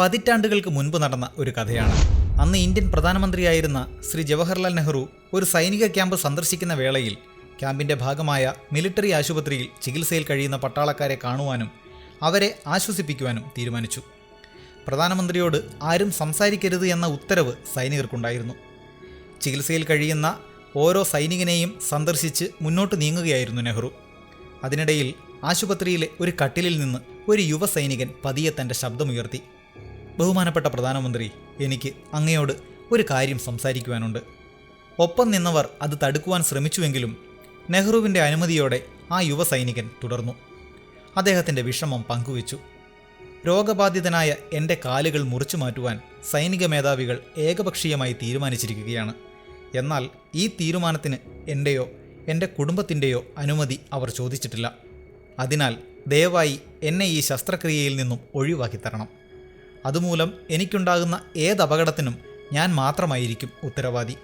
പതിറ്റാണ്ടുകൾക്ക് മുൻപ് നടന്ന ഒരു കഥയാണ്. അന്ന് ഇന്ത്യൻ പ്രധാനമന്ത്രിയായിരുന്ന ശ്രീ ജവഹർലാൽ നെഹ്റു ഒരു സൈനിക ക്യാമ്പ് സന്ദർശിക്കുന്ന വേളയിൽ ക്യാമ്പിന്റെ ഭാഗമായ മിലിറ്ററി ആശുപത്രിയിൽ ചികിത്സയിൽ കഴിയുന്ന പട്ടാളക്കാരെ കാണുവാനും അവരെ ആശ്വസിപ്പിക്കുവാനും തീരുമാനിച്ചു. പ്രധാനമന്ത്രിയോട് ആരും സംസാരിക്കരുത് എന്ന ഉത്തരവ് സൈനികർക്കുണ്ടായിരുന്നു. ചികിത്സയിൽ കഴിയുന്ന ഓരോ സൈനികനെയും സന്ദർശിച്ച് മുന്നോട്ട് നീങ്ങുകയായിരുന്നു നെഹ്റു. അതിനിടയിൽ ആശുപത്രിയിലെ ഒരു കട്ടിലിൽ നിന്ന് ഒരു യുവ സൈനികൻ പതിയെ തന്റെ ശബ്ദമുയർത്തി. ബഹുമാനപ്പെട്ട പ്രധാനമന്ത്രി എനിക്ക് അങ്ങയോട് ഒരു കാര്യം സംസാരിക്കുവാനുണ്ട്. ഒപ്പം നിന്നവർ അത് തടുക്കുവാൻ ശ്രമിച്ചുവെങ്കിലും നെഹ്റുവിന്റെ അനുമതിയോടെ ആ യുവ സൈനികൻ തുടർന്നു. അദ്ദേഹത്തിന്റെ വിഷമം പങ്കുവച്ചു. രോഗബാധിതനായ എന്റെ കാലുകൾ മുറിച്ചു മാറ്റുവാൻ സൈനിക മേധാവികൾ ഏകപക്ഷീയമായി തീരുമാനിച്ചിരിക്കുകയാണ്. എന്നാൽ ഈ തീരുമാനത്തിന് എന്റെയോ എന്റെ കുടുംബത്തിന്റെയോ അനുമതി അവർ ചോദിച്ചിട്ടില്ല. അതിനാൽ ദയവായി എന്നെ ഈ ശസ്ത്രക്രിയയിൽ നിന്നും ഒഴിവാക്കി തരണം അതുമൂലം എനിക്കുണ്ടാകുന്ന ഏത് അപകടത്തിനും ഞാൻ മാത്രമായിരിക്കും ഉത്തരവാദി.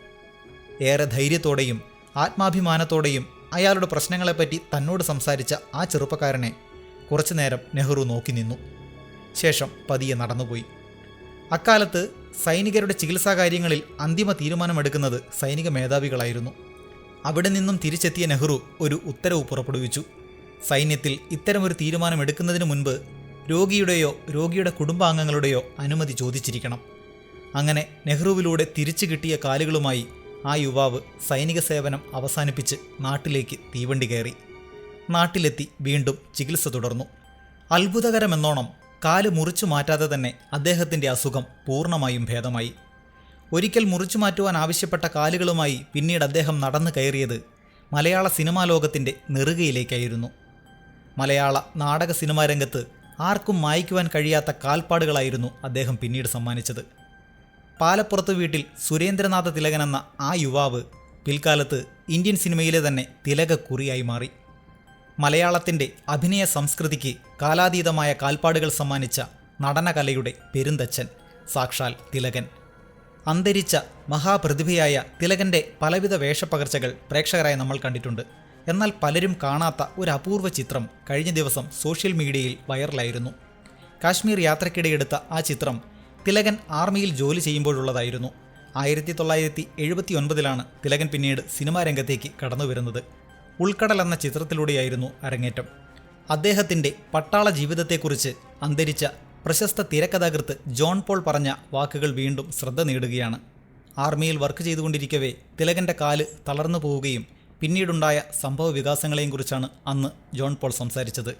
ഏറെ ധൈര്യത്തോടെയും ആത്മാഭിമാനത്തോടെയും അയാളുടെ പ്രശ്നങ്ങളെപ്പറ്റി തന്നോട് സംസാരിച്ച ആ ചെറുപ്പക്കാരനെ കുറച്ചുനേരം നെഹ്റു നോക്കി നിന്നു. ശേഷം പതിയെ നടന്നുപോയി. അക്കാലത്ത് സൈനികരുടെ ചികിത്സാ കാര്യങ്ങളിൽ അന്തിമ തീരുമാനമെടുക്കുന്നത് സൈനിക മേധാവികളായിരുന്നു. അവിടെ നിന്നും തിരിച്ചെത്തിയ നെഹ്റു ഒരു ഉത്തരവ് പുറപ്പെടുവിച്ചു. സൈന്യത്തിൽ ഇത്തരമൊരു തീരുമാനമെടുക്കുന്നതിന് മുൻപ് രോഗിയുടെയോ രോഗിയുടെ കുടുംബാംഗങ്ങളുടെയോ അനുമതി ചോദിച്ചിരിക്കണം. അങ്ങനെ നെഹ്റുവിലൂടെ തിരിച്ചു കിട്ടിയ കാലുകളുമായി ആ യുവാവ് സൈനിക സേവനം അവസാനിപ്പിച്ച് നാട്ടിലേക്ക് തീവണ്ടി കയറി. നാട്ടിലെത്തി വീണ്ടും ചികിത്സ തുടർന്നു. അത്ഭുതകരമെന്നോണം കാൽ മുറിച്ചു മാറ്റാതെ തന്നെ അദ്ദേഹത്തിന്റെ അസുഖം പൂർണമായും ഭേദമായി. ഒരിക്കൽ മുറിച്ചു മാറ്റുവാൻ ആവശ്യപ്പെട്ട കാലുകളുമായി പിന്നീട് അദ്ദേഹം നടന്നു കയറിയത് മലയാള സിനിമാ ലോകത്തിന്റെ നെറുകയിലേക്കായിരുന്നു. മലയാള നാടക സിനിമാ രംഗത്ത് ആർക്കും മായ്ക്കുവാൻ കഴിയാത്ത കാൽപ്പാടുകളായിരുന്നു അദ്ദേഹം പിന്നീട് സമ്മാനിച്ചത്. പാലപ്പുറത്ത് വീട്ടിൽ സുരേന്ദ്രനാഥ തിലകൻ എന്ന ആ യുവാവ് പിൽക്കാലത്ത് ഇന്ത്യൻ സിനിമയിലെ തന്നെ തിലകക്കുറിയായി മാറി. മലയാളത്തിന്റെ അഭിനയ സംസ്കൃതിക്ക് കാലാതീതമായ കാൽപ്പാടുകൾ സമ്മാനിച്ച നടനകലയുടെ പെരുന്തച്ഛൻ സാക്ഷാൽ തിലകൻ. അന്തരിച്ച മഹാപ്രതിഭയായ തിലകന്റെ പലവിധ വേഷപ്പകർച്ചകൾ പ്രേക്ഷകരായി നമ്മൾ കണ്ടിട്ടുണ്ട്. എന്നാൽ പലരും കാണാത്ത ഒരു അപൂർവ ചിത്രം കഴിഞ്ഞ ദിവസം സോഷ്യൽ മീഡിയയിൽ വൈറലായിരുന്നു. കാശ്മീർ യാത്രക്കിടെ എടുത്ത ആ ചിത്രം തിലകൻ ആർമിയിൽ ജോലി ചെയ്യുമ്പോഴുള്ളതായിരുന്നു. ആയിരത്തി തൊള്ളായിരത്തി എഴുപത്തി ഒൻപതിലാണ് തിലകൻ പിന്നീട് സിനിമാ രംഗത്തേക്ക് കടന്നു വരുന്നത് ഉൾക്കടൽ എന്ന ചിത്രത്തിലൂടെയായിരുന്നു അരങ്ങേറ്റം. അദ്ദേഹത്തിന്റെ പട്ടാള ജീവിതത്തെക്കുറിച്ച് അന്തരിച്ച പ്രശസ്ത തിരക്കഥാകൃത്ത് ജോൺ പോൾ പറഞ്ഞ വാക്കുകൾ വീണ്ടും ശ്രദ്ധ നേടുകയാണ്. ആർമിയിൽ വർക്ക് ചെയ്തുകൊണ്ടിരിക്കവേ തിലകന്റെ കാൽ തളർന്നു പോവുകയും പിന്നീടുണ്ടായ സംഭവ വികാസങ്ങളെയും കുറിച്ചാണ് അന്ന് ജോൺ പോൾ സംസാരിച്ചത്.